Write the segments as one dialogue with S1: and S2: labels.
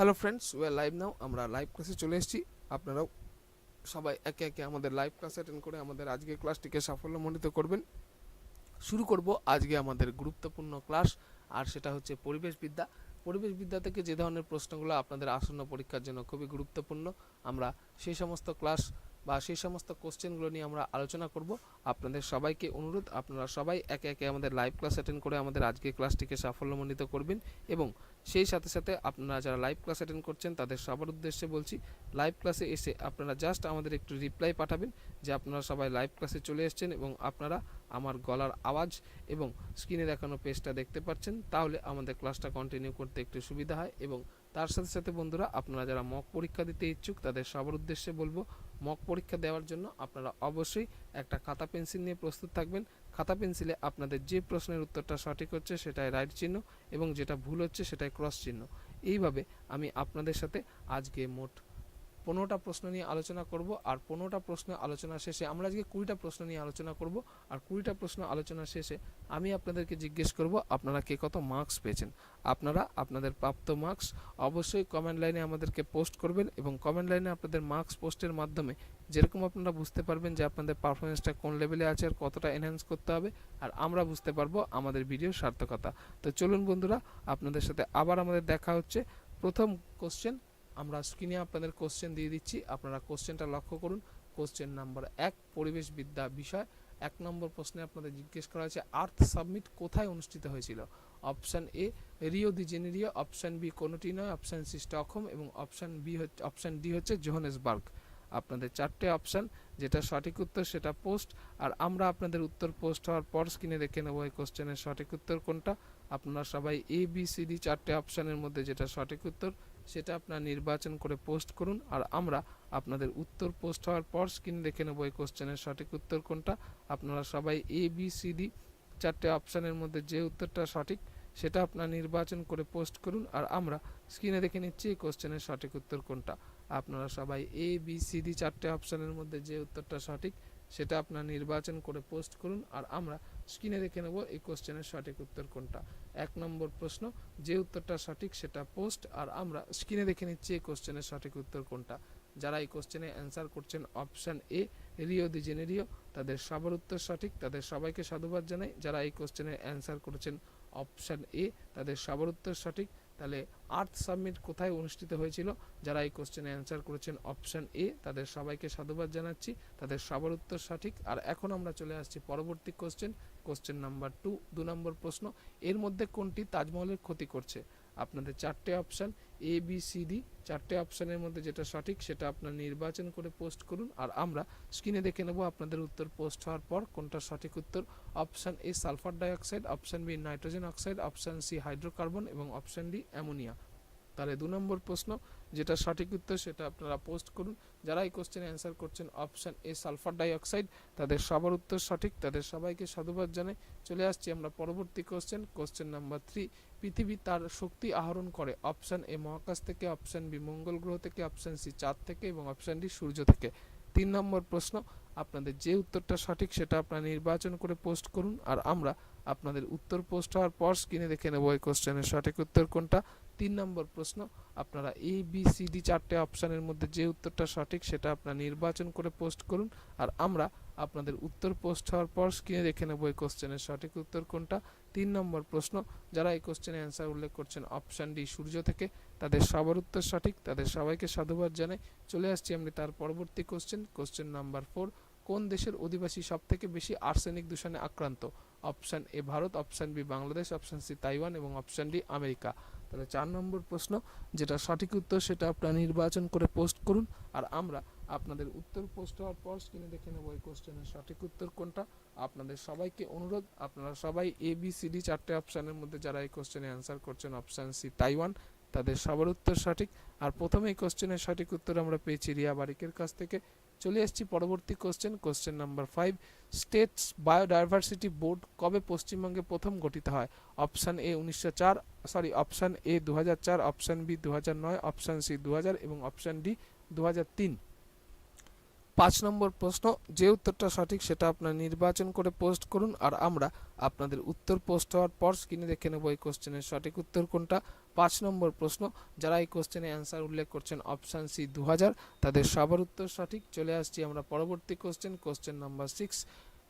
S1: Hello friends we live now আমরা live ক্লাসে চলে এসেছি। আপনারাও সবাই একে একে আমাদের লাইভ ক্লাস অ্যাটেন্ড করে আমাদের আজকের ক্লাসটিকে সাফল্যমণ্ডিত করবেন। শুরু করব আজকে আমাদের গুরুত্বপূর্ণ ক্লাস আর সেটা হচ্ছে পরিবেশবিদ্যা পরিবেশবিদ্যা থেকে যে ধরনের প্রশ্নগুলো আপনাদের আসন্ন পরীক্ষার জন্য খুবই গুরুত্বপূর্ণ, আমরা সেই সমস্ত ক্লাস বা সেই সমস্ত কোশ্চেনগুলো নিয়ে আমরা আলোচনা করব। আপনাদের সবাইকে অনুরোধ, আপনারা সবাই একে একে আমাদের লাইভ ক্লাস অ্যাটেন্ড করে আমাদের আজকের ক্লাসটিকে সাফল্যমণ্ডিত করবেন এবং সেই সাথে সাথে আপনারা যারা লাইভ ক্লাস অ্যাটেন্ড করছেন তাদের সবার উদ্দেশ্যে বলছি লাইভ ক্লাসে এসে আপনারা জাস্ট আমাদের একটু রিপ্লাই পাঠাবেন যে আপনারা সবাই লাইভ ক্লাসে চলে এসেছেন এবং আপনারা আমার গলার আওয়াজ এবং স্ক্রিনে দেখানো পেজটা দেখতে পাচ্ছেন। তাহলে আমাদের ক্লাসটা কন্টিনিউ করতে একটু সুবিধা হয় এবং তার সাথে সাথে বন্ধুরা, আপনারা যারা মক পরীক্ষা দিতে ইচ্ছুক তাদের সবার উদ্দেশ্যে বলব মক পরীক্ষা দেওয়ার জন্য আপনারা অবশ্যই একটা খাতা পেন্সিল নিয়ে প্রস্তুত থাকবেন। খাতা পেন্সিলে আপনাদের যে প্রশ্নের উত্তরটা সঠিক হচ্ছে সেটাই রাইট চিহ্ন এবং যেটা ভুল হচ্ছে সেটাই ক্রস চিহ্ন। এইভাবে আমি আপনাদের সাথে আজকে মোট পনেরোটা প্রশ্ন নিয়ে আলোচনা করব, আর পনেরোটা প্রশ্ন আলোচনা শেষে আমরা আজকে কুড়িটা প্রশ্ন নিয়ে আলোচনা করব, আর কুড়িটা প্রশ্ন আলোচনা শেষে আমি আপনাদেরকে জিজ্ঞেস করব, আপনারা কে কত মার্কস পেয়েছেন? আপনারা আপনাদের প্রাপ্ত মার্কস অবশ্যই কমেন্ট লাইনে আমাদেরকে পোস্ট করবেন এবং কমেন্ট লাইনে আপনাদের মার্কস পোস্টের মাধ্যমে যেরকম আপনারা বুঝতে পারবেন যে আপনাদের পারফরমেন্সটা কোন লেভেলে আছে আর কতটা এনহ্যান্স করতে হবে, আর আমরা বুঝতে পারব আমাদের ভিডিওর সার্থকতা। তো চলুন বন্ধুরা, আপনাদের সাথে আবার আমাদের দেখা হচ্ছে। প্রথম কোশ্চেন আমরা স্ক্রিনে আপনাদের কোশ্চেন দিয়ে দিচ্ছি। আপনারা কোশ্চেনটা লক্ষ্য করুন। কোশ্চেন নাম্বার এক পরিবেশবিদ্যা বিষয়। এক নম্বর প্রশ্নে আপনাদের জিজ্ঞেস করা হয়েছে, আর্থ সাবমিট কোথায় অনুষ্ঠিত হয়েছিল? Option A Rio de Janeiro option B কোনোটি নয় অপশান সি স্টকহোম এবং অপশান বি হচ্ছে অপশান ডি হচ্ছে জোহানেসবার্গ আপনাদের চারটে অপশান যেটা সঠিক উত্তর সেটা পোস্ট আর আমরা আপনাদের উত্তর পোস্ট হওয়ার পর স্ক্রিনে দেখে নেব এই কোশ্চেনের সঠিক উত্তর কোনটা। আপনারা সবাই এ বি সি ডি চারটে অপশানের মধ্যে যেটা সঠিক উত্তর সেটা আপনারা নির্বাচন করে পোস্ট করুন আর আমরা আপনাদের উত্তর পোস্ট হওয়ার পর স্ক্রিনে দেখে নেব এই কোশ্চেনের সঠিক উত্তর কোনটা। আপনারা সবাই এ বি সি ডি চারটে অপশানের মধ্যে যে উত্তরটা সঠিক সেটা আপনারা নির্বাচন করে পোস্ট করুন আর আমরা স্ক্রিনে দেখে নিচ্ছি এই কোশ্চেনের সঠিক উত্তর কোনটা। আপনারা সবাই এ বি সি ডি চারটে অপশানের মধ্যে যে উত্তরটা সঠিক সেটা আপনারা নির্বাচন করে পোস্ট করুন আর আমরা স্ক্রিনে দেখে নেব এই কোশ্চেনের সঠিক উত্তর কোনটা। এক নম্বর প্রশ্ন, যে উত্তরটা সঠিক সেটা পোস্ট আর আমরা স্ক্রিনে দেখে নিচ্ছি এই কোশ্চেনের সঠিক উত্তর কোনটা। যারা এই কোশ্চেনে অ্যান্সার করছেন option A Rio de Janeiro তাদের সবার উত্তর সঠিক, তাদের সবাইকে সাধুবাদ জানাই। যারা এই কোশ্চেনে অ্যান্সার করেছেন অপশান এ তাদের সবার উত্তর সঠিক। তাহলে আর্থ সাবমিট কোথায় অনুষ্ঠিত হয়েছিল? যারা এই কোশ্চেনে অ্যান্সার করেছেন অপশান এ তাদের সবাইকে সাধুবাদ জানাচ্ছি, তাদের সবার উত্তর সঠিক। আর এখন আমরা চলে আসছি পরবর্তী কোশ্চেন কোশ্চেন নাম্বার টু দু নম্বর প্রশ্ন, এর মধ্যে কোনটি তাজমহলের ক্ষতি করছে? আপনাদের চারটে option A B C D চারটে অপশানের মধ্যে যেটা সঠিক সেটা আপনার নির্বাচন করে পোস্ট করুন, আর আমরা স্ক্রিনে দেখে নেব আপনাদের উত্তর পোস্ট হওয়ার পর কোনটা সঠিক উত্তর। Option A sulphur dioxide option B nitrogen oxide option C hydrocarbon এবং অপশান ডি অ্যামোনিয়া তাহলে দু নম্বর প্রশ্ন যেটা সঠিক উত্তর সেটা আপনারা পোস্ট করুন। যারা এই কোশ্চেনে অ্যান্সার করছেন অপশান এ সালফার ডাইঅক্সাইড তাদের সবার উত্তর সঠিক, তাদের সবাইকে সাধুবাদ জানাই। চলে আসছি আমরা পরবর্তী কোশ্চেন কোশ্চেন নাম্বার থ্রি পৃথিবী তার শক্তি আহরণ করে। অপশান এ মহাকাশ থেকে অপশান বি মঙ্গল গ্রহ থেকে অপশান সি চাঁদ থেকে, এবং অপশান ডি সূর্য থেকে। তিন নম্বর প্রশ্ন, আপনাদের যে উত্তরটা সঠিক সেটা আপনারা নির্বাচন করে পোস্ট করুন, আর আমরা আপনাদের উত্তর পোস্ট হওয়ার পর স্ক্রিনে দেখে নেব এই কোশ্চেনের সঠিক উত্তর কোনটা। তিন নম্বর প্রশ্ন, আপনারা এ বি সি ডি চারটে অপশানের মধ্যে যে উত্তরটা সঠিক সেটা আপনারা নির্বাচন করে পোস্ট করুন। আর আমরা আপনাদের উত্তর পোস্ট হওয়ার পর স্ক্রিনে দেখে নেব এই কোশ্চেনের সঠিক উত্তর কোনটা। তিন নম্বর প্রশ্ন, যারা এই কোশ্চেনে অ্যান্সার উল্লেখ করছেন অপশান ডি সূর্য থেকে, তাদের সবার উত্তর সঠিক, তাদের সবাইকে সাধুবাদ জানাই। চলে আসছি আমি তার পরবর্তী কোশ্চেন কোশ্চেন নাম্বার ফোর কোন দেশের অধিবাসী সব থেকে বেশি আর্সেনিক দূষণে আক্রান্ত? Option A Bharat option B Bangladesh option C Taiwan এবং অপশান ডি আমেরিকা। তাহলে চার নম্বর প্রশ্ন, যেটা সঠিক উত্তর সেটা আপনারা নির্বাচন করে পোস্ট করুন। আর আমরা আপনাদের উত্তর পোস্ট হওয়ার পর স্ক্রিনে দেখে নেব এই কোশ্চেনের সঠিক উত্তর কোনটা। আপনাদের সবাইকে অনুরোধ, আপনারা সবাই এ বি সি ডি চারটে অপশানের মধ্যে যারা এই কোশ্চেনে অ্যান্সার করছেন অপশান সি তাইওয়ান তাদের সবার উত্তর সঠিক। আর প্রথমে এই কোশ্চেনের সঠিক উত্তর আমরা পেয়েছি রিয়া বারিকের কাছ থেকে। চলে এসেছি পরবর্তী question question number five states biodiversity board কবে পশ্চিমবঙ্গে প্রথম গঠিত হয়? অপশান এ উনিশশো চার সরি অপশান এ দু চার অপশান বি দু নয় অপশান সি দু হাজার এবং অপশান ডি দু তিন। পাঁচ নম্বর প্রশ্ন, যে উত্তরটা সঠিক সেটা আপনার নির্বাচন করে পোস্ট করুন আর আমরা আপনাদের উত্তর পোস্ট হওয়ার পর স্ক্রিনে দেখে নেব এই কোশ্চেনের সঠিক উত্তর কোনটা। পাঁচ নম্বর প্রশ্ন, যারা এই কোশ্চেনে অ্যান্সার উল্লেখ করছেন অপশান সি দু হাজার তাদের সবার উত্তর সঠিক। চলে আসছি আমরা পরবর্তী কোশ্চেন কোশ্চেন নাম্বার সিক্স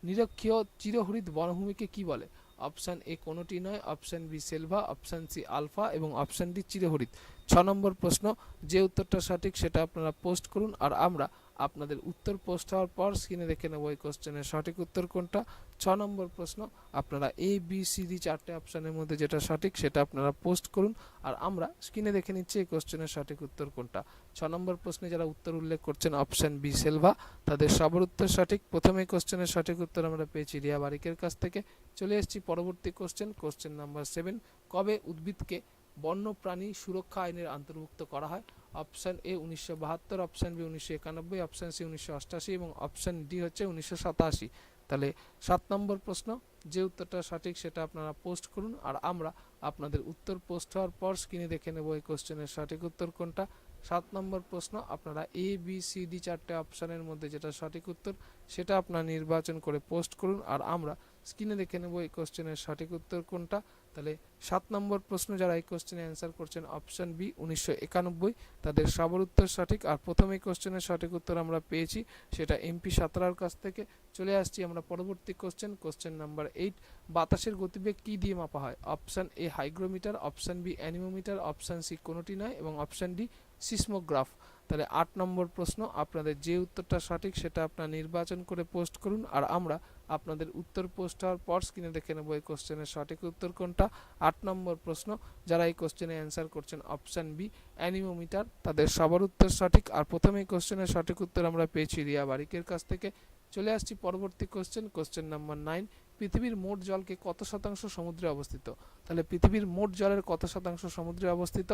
S1: নিরক্ষীয় চিরহরিত বনভূমিকে কি বলে? অপশান এ কোনোটি নয় option B selva option C alpha এবং অপশান ডি চিরহরিত। ছ নম্বর প্রশ্ন, যে উত্তরটা সঠিক সেটা আপনারা পোস্ট করুন আর আমরা আপনাদের উত্তর পোস্ট হওয়ার পর স্ক্রিনে দেখে নেব এই কোশ্চেনের সঠিক উত্তর কোনটা। ছ নম্বর প্রশ্ন, আপনারা এ বি সি ডি চারটে অপশানের মধ্যে যেটা সঠিক সেটা আপনারা পোস্ট করুন আর আমরা স্ক্রিনে দেখে নিচ্ছি এই কোশ্চেনের সঠিক উত্তর কোনটা। ছ নম্বর প্রশ্নে যারা উত্তর উল্লেখ করছেন অপশান বি সেলভা তাদের সবার উত্তর সঠিক। প্রথমে কোশ্চেনের সঠিক উত্তর আমরা পেয়েছি রিয়া বারিকের কাছ থেকে। চলে এসেছি পরবর্তী কোশ্চেন কোশ্চেন নাম্বার সেভেন কবে উদ্ভিদকে বন্যপ্রাণী সুরক্ষা আইনের অন্তর্ভুক্ত করা হয়? অপশান এ উনিশশো বাহাত্তর অপশান বি উনিশশো একানব্বই অপশান সি উনিশশো অষ্টাশি এবং অপশান ডি হচ্ছে উনিশশো সাতাশি। তাহলে সাত নম্বর প্রশ্ন, যে উত্তরটা সঠিক সেটা আপনারা পোস্ট করুন, আর আমরা আপনাদের উত্তর পোস্ট হওয়ার পর স্ক্রিনে দেখে নেব এই কোশ্চেনের সঠিক উত্তর কোনটা। সাত নম্বর প্রশ্ন, আপনারা এ বি সি ডি চারটে অপশানের মধ্যে যেটা সঠিক উত্তর, সেটা আপনারা নির্বাচন করে পোস্ট করুন, আর আমরা স্ক্রিনে দেখে নেব এই কোশ্চেনের সঠিক উত্তর কোনটা। তাহলে সাত নম্বর প্রশ্ন যারা এই কোশ্চেনে অ্যান্সার করছেন অপশন বি উনিশশো একানব্বই, তাদের সবার উত্তর সঠিক। আর প্রথম এই কোশ্চেনের সঠিক উত্তর আমরা পেয়েছি, সেটা এমপি সাঁতরার কাছ থেকে। চলে আসছি আমরা পরবর্তী কোশ্চেন কোশ্চেন নাম্বার এইট বাতাসের গতিবেগ কি দিয়ে মাপা হয়? Option A hygrometer option B anemometer option C কোনোটি নয়, এবং অপশন ডি সিসমোগ্রাফ তাহলে আট নম্বর প্রশ্ন, আপনাদের যে উত্তরটা সঠিক, সেটা আপনারা নির্বাচন করে পোস্ট করুন। আর আমরা আপনাদের উত্তর পোস্ট হওয়ার পর স্ক্রিনে দেখে নেব এই কোশ্চেনের সঠিক উত্তর কোনটা। আট নম্বর প্রশ্ন, যারা এই কোশ্চেনে অ্যান্সার করছেন অপশান বি অ্যানিমোমিটার, তাদের সবার উত্তর সঠিক। আর প্রথমে এই কোশ্চেনের সঠিক উত্তর আমরা পেয়েছি রিয়া বারিকের কাছ থেকে। চলে আসছি পরবর্তী কোশ্চেন কোশ্চেন নাম্বার নাইন পৃথিবীর মোট জলকে কত শতাংশ সমুদ্রে অবস্থিত? তাহলে পৃথিবীর মোট জলের কত শতাংশ সমুদ্রে অবস্থিত?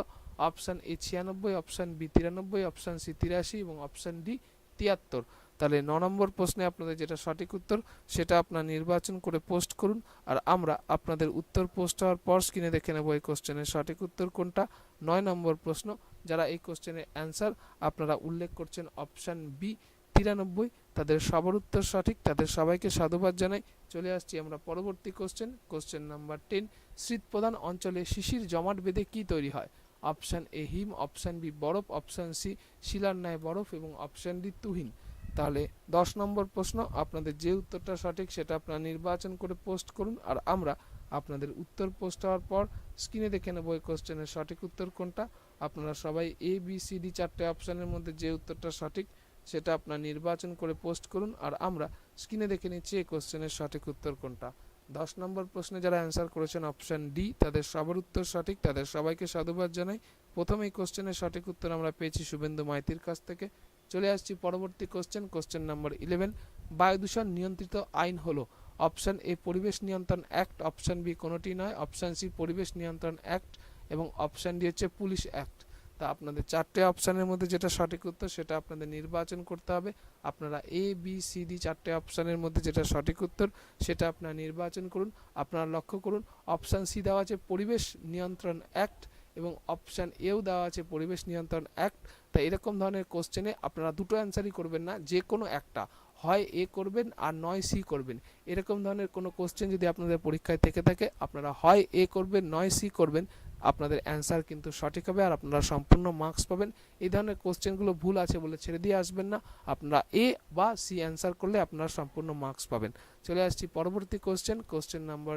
S1: অপশান এ ছিয়ানব্বই অপশান বি তিরানব্বই অপশান সি তিরাশি এবং অপশান ডি তিয়াত্তর। তাহলে ন নম্বর প্রশ্নে আপনাদের যেটা সঠিক উত্তর, সেটা আপনার নির্বাচন করে পোস্ট করুন আর আমরা আপনাদের উত্তর পোস্ট হওয়ার পর স্ক্রিনে দেখে নেব এই কোশ্চেনের সঠিক উত্তর কোনটা। নয় নম্বর প্রশ্ন, যারা এই কোশ্চেনের অ্যান্সার আপনারা উল্লেখ করছেন অপশান বি তিরানব্বই, তাদের সবার উত্তর সঠিক, তাদের সবাইকে সাধুবাদ জানাই। চলে আসছি আমরা পরবর্তী কোশ্চেন কোশ্চেন নাম্বার টেন শীতপ্রধান অঞ্চলে শিশির জমাট বেঁধে কী তৈরি হয়? অপশান এ হিম অপশান বি বরফ অপশান সি শিলার ন্যায় বরফ এবং অপশান ডি তুহিন। তাহলে দশ নম্বর প্রশ্ন, আপনাদের যে উত্তরটা সঠিক সেটা আপনারা নির্বাচন করে পোস্ট করুন আর আমরা আপনাদের উত্তর পোস্ট হওয়ার পর স্ক্রিনে দেখে নেব এই কোশ্চেনের সঠিক উত্তর কোনটা। আপনারা সবাই এ বি সি ডি চারটে অপশানের মধ্যে যে উত্তরটা সঠিক সেটা আপনার নির্বাচন করে পোস্ট করুন আর আমরা স্ক্রিনে দেখে নিচ্ছি এই কোশ্চেনের সঠিক উত্তর কোনটা। দশ নম্বর প্রশ্নে যারা অ্যান্সার করেছেন অপশান ডি তাদের সবার উত্তর সঠিক, তাদের সবাইকে সাধুবাদ জানাই। প্রথম এই কোশ্চেনের সঠিক উত্তর আমরা পেয়েছি শুভেন্দু মাইতির কাছ থেকে। চলে আসছি পরবর্তী কোশ্চেন কোশ্চেন নাম্বার ইলেভেন বায়ু দূষণ নিয়ন্ত্রিত আইন হলো অপশান এ পরিবেশ নিয়ন্ত্রণ অ্যাক্ট অপশান বি কোনোটি নয়। অপশান সি পরিবেশ নিয়ন্ত্রণ অ্যাক্ট এবং অপশান ডি হচ্ছে পুলিশ অ্যাক্ট তা আপনাদের চারটে অপশানের মধ্যে যেটা সঠিক উত্তর, সেটা আপনাদের নির্বাচন করতে হবে। আপনারা এ বি সি ডি চারটে অপশানের মধ্যে যেটা সঠিক উত্তর, সেটা আপনারা নির্বাচন করুন। আপনারা লক্ষ্য করুন অপশান সি দেওয়া আছে পরিবেশ নিয়ন্ত্রণ অ্যাক্ট এবং অপশান এও দেওয়া আছে পরিবেশ নিয়ন্ত্রণ অ্যাক্ট তা এরকম ধরনের কোশ্চেনে আপনারা দুটো অ্যান্সারই করবেন না, যে কোনো একটা। হয় এ করবেন আর নয় সি করবেন। এরকম ধরনের কোনো কোশ্চেন যদি আপনাদের পরীক্ষায় থেকে থাকে, আপনারা হয় এ করবেন, নয় সি করবেন, আপনাদের অ্যান্সার কিন্তু সঠিক হবে আর আপনারা সম্পূর্ণ মার্কস পাবেন। এই ধরনের কোশ্চেনগুলো ভুল আছে বলে ছেড়ে দিয়ে আসবেন না। আপনারা এ বা সি অ্যান্সার করলে আপনারা সম্পূর্ণ মার্কস পাবেন। চলে আসছি পরবর্তী কোশ্চেন কোশ্চেন নাম্বার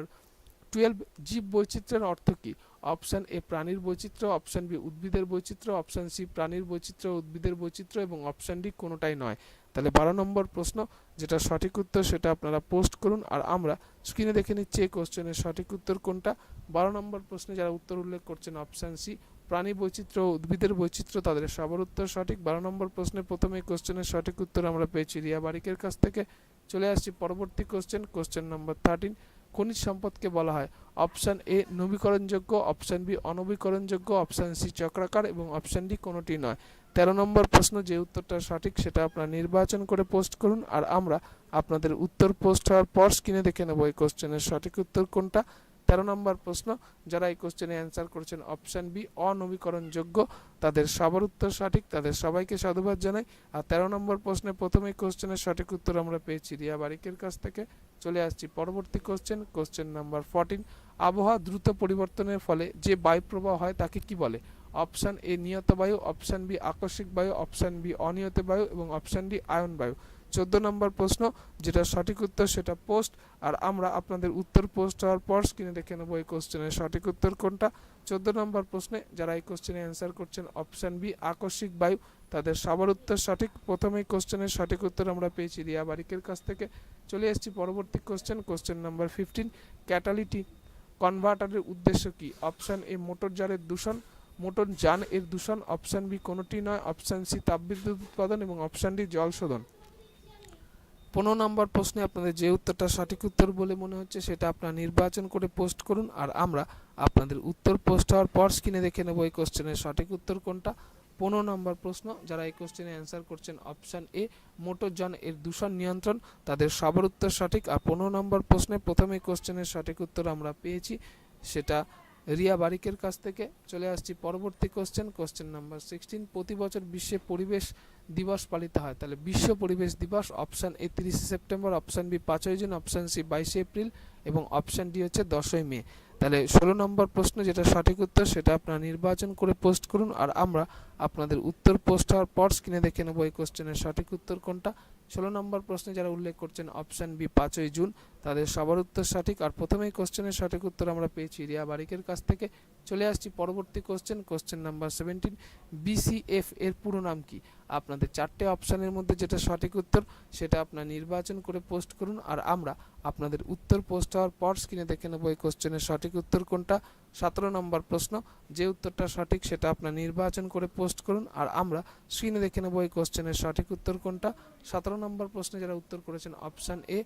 S1: টুয়েলভ জীব বৈচিত্র্যের অর্থ কী? অপশান এ প্রাণীর বৈচিত্র্য, অপশান বি উদ্ভিদের বৈচিত্র্য, অপশান সি প্রাণীর বৈচিত্র্য, উদ্ভিদের বৈচিত্র্য এবং অপশান ডি কোনোটাই নয়। তাহলে বারো নম্বর প্রশ্ন, যেটা সঠিক উত্তর সেটা আপনারা পোস্ট করুন আর আমরা স্ক্রিনে দেখে নিচ্ছি এই কোশ্চেনের সঠিক উত্তর কোনটা। বারো নম্বর প্রশ্নে যারা উত্তর উল্লেখ করছেন, অপশান সি প্রাণী বৈচিত্র্য উদ্ভিদের বৈচিত্র্য, তাদের সবার উত্তর সঠিক। বারো নম্বর প্রশ্নের প্রথমে কোশ্চেনের সঠিক উত্তর আমরা পেয়েছি রিয়া বারিকের কাছ থেকে। চলে আসছি পরবর্তী কোশ্চেন কোশ্চেন নম্বর থার্টিন খনিজ সম্পদকে বলা হয়। অপশান এ, নবীকরণযোগ্য, অপশান বি, অনবীকরণযোগ্য, অপশান সি, চক্রাকার এবং অপশান ডি কোনোটি নয়। তেরো নম্বর প্রশ্ন যে উত্তরটা সঠিক সেটা আপনারা নির্বাচন করে পোস্ট করুন আর আমরা আপনাদের উত্তর পোস্ট হওয়ার পর স্ক্রিনে দেখে নেব এই কোশ্চেনের সঠিক উত্তর কোনটা। তেরো নম্বর প্রশ্ন, যারা এই কোশ্চেনে অ্যান্সার করেছেন অপশান বি, অনবীকরণযোগ্য, তাদের সবার উত্তর সঠিক, তাদের সবাইকে সাধুবাদ জানাই। আর তেরো নম্বর প্রশ্নে প্রথমেই কোশ্চেনের সঠিক উত্তর আমরা পেয়েছি রিয়া বারিকের কাছ থেকে। চলে আসছি। পরবর্তী কোশ্চেন কোশ্চেন নাম্বার ফোরটিন আবহাওয়া দ্রুত পরিবর্তনের ফলে যে বায়ু প্রবাহ হয় তাকে কি বলে? অপশান এ নিয়ত বায়ু অপশান বি আকস্মিক বায়ু অপশান বি অনিয়ত বায়ু এবং অপশান ডি আয়ন বায়ু। চোদ্দ নম্বর প্রশ্ন, যেটা সঠিক উত্তর সেটা পোস্ট আর আমরা আপনাদের উত্তর পোস্ট হওয়ার পর স্ক্রিনে দেখে নেব এই কোশ্চেনের সঠিক উত্তর কোনটা। চোদ্দ নম্বর প্রশ্নে যারা এই কোশ্চেনে অ্যান্সার করছেন অপশান বি আকস্মিক বায়ু, তাদের সবার উত্তর সঠিক। প্রথমেই কোশ্চেনের সঠিক উত্তর আমরা পেয়েছি রিয়া বারিকের কাছ থেকে। চলে এসেছি পরবর্তী question question number fifteen catalytic কনভার্টারের উদ্দেশ্য কি? অপশান এ মোটর জারের দূষণ। মোটর যান এর দূষণ অপশান বি কোনোটি নয়। অপশান সি তাপবিদ্যুৎ উৎপাদন এবং অপশান ডি জল শোধন। পনেরো নম্বর প্রশ্নে আপনাদের যে উত্তরটা সঠিক উত্তর বলে মনে হচ্ছে, সেটা আপনারা নির্বাচন করে পোস্ট করুন আর আমরা আপনাদের উত্তর পোস্ট হওয়ার পর স্ক্রিনে দেখে নেব এই কোশ্চেনের সঠিক উত্তর কোনটা। পনেরো নম্বর প্রশ্ন, যারা এই কোশ্চেনে অ্যান্সার করছেন অপশান এ মোটর যান এর দূষণ নিয়ন্ত্রণ, তাদের সবার উত্তর সঠিক। আর পনেরো নম্বর প্রশ্নে প্রথমে কোশ্চেনের সঠিক উত্তর আমরা পেয়েছি, সেটা রিয়া বারিকের কাছ থেকে চলে আসছি। পরবর্তী কোশ্চেন কোশ্চেন নাম্বার সিক্সটিন প্রতি বছর বিশ্বে পরিবেশ দিবস পালিত হয়। তাহলে বিশ্ব পরিবেশ দিবস অপশান এ তিরিশে সেপ্টেম্বর অপশান বি পাঁচই জুন অপশান সি বাইশে এপ্রিল এবং অপশান ডি হচ্ছে দশই মে। তাহলে ষোলো নম্বর প্রশ্ন যেটা সঠিক উত্তর, সেটা আপনারা নির্বাচন করে পোস্ট করুন আর আমরা আপনাদের উত্তর পোস্ট হওয়ার পর স্ক্রিনে দেখে নেব এই কোশ্চেনের সঠিক উত্তর কোনটা। ষোলো নম্বর প্রশ্নে যারা উল্লেখ করছেন অপশান বি পাঁচই জুন, তাদের সবার উত্তর সঠিক। আর প্রথমেই কোশ্চেনের সঠিক উত্তর আমরা পেয়েছি রিয়া বারিকের কাছ থেকে। চলে আসছি পরবর্তী question question number seventeen BCF এর পুরো নাম কি? আপনাদের চারটে অপশানের মধ্যে যেটা সঠিক উত্তর, সেটা আপনার নির্বাচন করে পোস্ট করুন। আর আমরা আপনাদের উত্তর পোস্ট হওয়ার পর স্ক্রিনে দেখে নেব এই কোশ্চেনের সঠিক উত্তর কোনটা। সতেরো নম্বর প্রশ্ন, যে উত্তরটা সঠিক সেটা আপনার নির্বাচন করে পোস্ট করুন। আর আমরা স্ক্রিনে দেখে নেব এই কোশ্চেনের সঠিক উত্তর কোনটা। সতেরো নম্বর প্রশ্নে যারা উত্তর করেছেন অপশান এ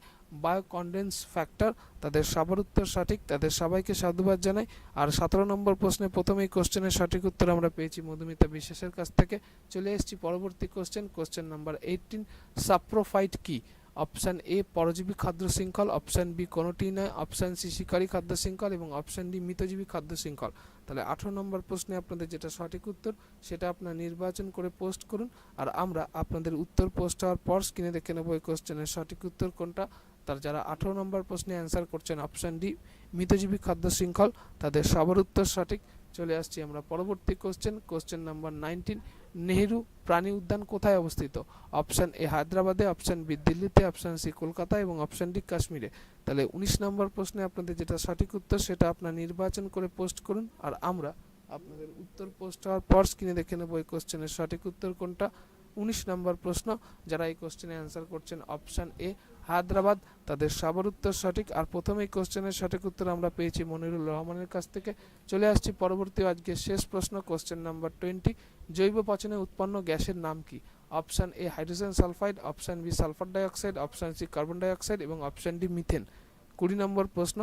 S1: বায়োকন্ডেন্স ফ্যাক্টর তাদের সবার উত্তর সঠিক, তাদের সবাইকে সাধুবাদ জানাই। আর সতেরো নম্বর প্রশ্নে প্রথমেই কোশ্চেনের সঠিক উত্তর আমরা পেয়েছি মধুমিতা বিশ্বাসের কাছ থেকে। চলে এসেছি পরবর্তী question question number eighteen saprophyte কি? অপশান এ, পরজীবী খাদ্য শৃঙ্খল। অপশান বি, কোনোটি নয়। অপশান সি, শিকারী খাদ্য শৃঙ্খল এবং অপশান ডি, মৃতজীবী খাদ্য শৃঙ্খল। তাহলে আঠারো নম্বর প্রশ্নে আপনাদের যেটা সঠিক উত্তর, সেটা আপনার নির্বাচন করে পোস্ট করুন। আর আমরা আপনাদের উত্তর পোস্ট হওয়ার পর স্ক্রিনে দেখে নেব এই কোশ্চেনের সঠিক উত্তর কোনটা। তার যারা আঠারো নম্বর প্রশ্নে অ্যান্সার করছেন অপশান ডি, মৃতজীবী খাদ্য শৃঙ্খল, তাদের সবার উত্তর সঠিক। চলে আসছি আমরা পরবর্তী question. Question number nineteen Nehru, প্রাণী উদ্যান কোথায় অবস্থিত? অপশান এ হায়দ্রাবাদে, অপশান বি দিল্লিতে, অপশান সি কলকাতা এবং অপশান ডি কাশ্মীরে। তাহলে উনিশ নম্বর প্রশ্নে আপনাদের যেটা সঠিক উত্তর, সেটা আপনার নির্বাচন করে পোস্ট করুন আর আমরা আপনাদের উত্তর পোস্ট হওয়ার পর স্ক্রিনে দেখে নেব এই কোশ্চেনের সঠিক উত্তর কোনটা। উনিশ নম্বর প্রশ্ন, যারা এই কোশ্চেনে অ্যান্সার করছেন, অপশান এ হায়দ্রাবাদ, তাদের সবার উত্তর সঠিক, আর প্রথমেই কোশ্চেনের সঠিক উত্তর আমরা পেয়েছি মনিরুল রহমানের কাছ থেকে। চলে আসছি পরবর্তী আজকে শেষ প্রশ্ন, কোশ্চেন নাম্বার টোয়েন্টি। জৈব পচনে উৎপন্ন গ্যাসের নাম কি? Option A, hydrogen sulphide, option B, sulphur dioxide, option C, carbon dioxide, এবং অপশান ডি, মিথেন। কুড়ি নম্বর প্রশ্ন,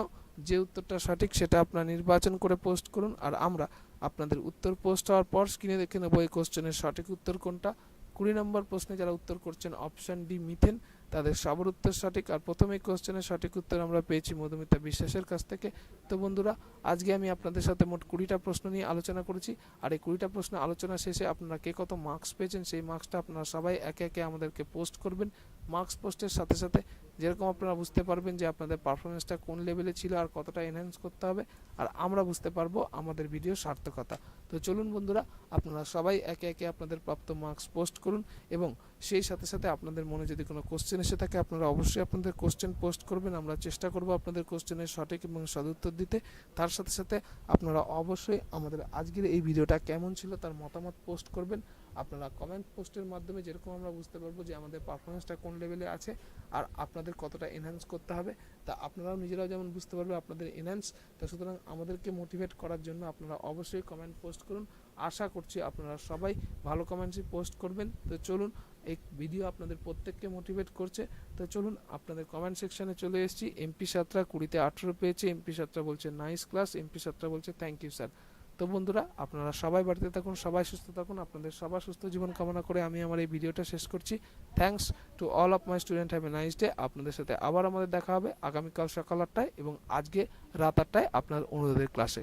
S1: যে উত্তরটা সঠিক সেটা আপনার নির্বাচন করে পোস্ট করুন, আর আমরা আপনাদের উত্তর পোস্ট হওয়ার পর স্ক্রিনে দেখে নেব এই কোশ্চেনের সঠিক উত্তর কোনটা। কুড়ি নম্বর প্রশ্নে যারা উত্তর করছেন, অপশান ডি, মিথেন। তাদের সবার উত্তর সঠিক আর প্রথমে কোশ্চেনের সঠিক উত্তর আমরা পেয়েছি মধুমিতা বিশ্বাসের কাছ থেকে। তো বন্ধুরা, আজকে আমি আপনাদের সাথে মোট কুড়িটা প্রশ্ন নিয়ে আলোচনা করেছি আর এই কুড়িটা প্রশ্ন আলোচনা শেষে আপনারা কে কত মার্কস পেয়েছেন সেই মার্কসটা আপনারা সবাই একে একে আমাদেরকে পোস্ট করবেন। মার্কস পোস্টের সাথে সাথে যেরকম আপনারা বুঝতে পারবেন যে আপনাদের পারফরমেন্সটা কোন লেভেলে ছিল আর কতটা এনহ্যান্স করতে হবে আর আমরা বুঝতে পারব আমাদের ভিডিও সার্থকতা। তো চলুন বন্ধুরা, আপনারা সবাই একে একে আপনাদের প্রাপ্ত মার্কস পোস্ট করুন এবং সেই সাথে সাথে আপনাদের মনে যদি কোনো কোশ্চেন এসে থাকে, আপনারা অবশ্যই আপনাদের কোশ্চেন পোস্ট করবেন। আমরা চেষ্টা করব আপনাদের কোশ্চেনের সঠিক এবং সদুত্তর দিতে। তার সাথে সাথে আপনারা অবশ্যই আমাদের আজকের এই ভিডিওটা কেমন ছিল তার মতামত পোস্ট করবেন। আপনারা কমেন্ট পোস্টের মাধ্যমে যেরকম আমরা বুঝতে পারব যে আমাদের পারফরমেন্সটা কোন লেভেলে আছে আর আপনাদের কতটা এনহ্যান্স করতে হবে। তা আপনারাও নিজেরাও যেমন বুঝতে পারবে আপনাদের এনহ্যান্স তা সুতরাং আমাদেরকে মোটিভেট করার জন্য আপনারা অবশ্যই কমেন্ট পোস্ট করুন। আশা করছি আপনারা সবাই ভালো কমেন্টসই পোস্ট করবেন। তো চলুন, এই ভিডিও আপনাদের প্রত্যেককে মোটিভেট করছে। তো চলুন, আপনাদের কমেন্ট সেকশনে চলে এসেছি। এমপি সাতরা কুড়িতে আঠেরো পেয়েছে। এমপি সাতরা বলছে নাইস ক্লাস এমপি সাতরা বলছে থ্যাংক ইউ স্যার তো বন্ধুরা, আপনারা সবাই বাড়িতে থাকুন, সবাই সুস্থ থাকুন। আপনাদের সবার সুস্থ জীবন কামনা করে আমি আমার এই ভিডিওটা শেষ করছি। Thanks to all of my student have a nice day আপনাদের সাথে আবার আমাদের দেখা হবে আগামীকাল সকাল আটটায় এবং আজকে রাত আটটায় আপনার অনুরোধের ক্লাসে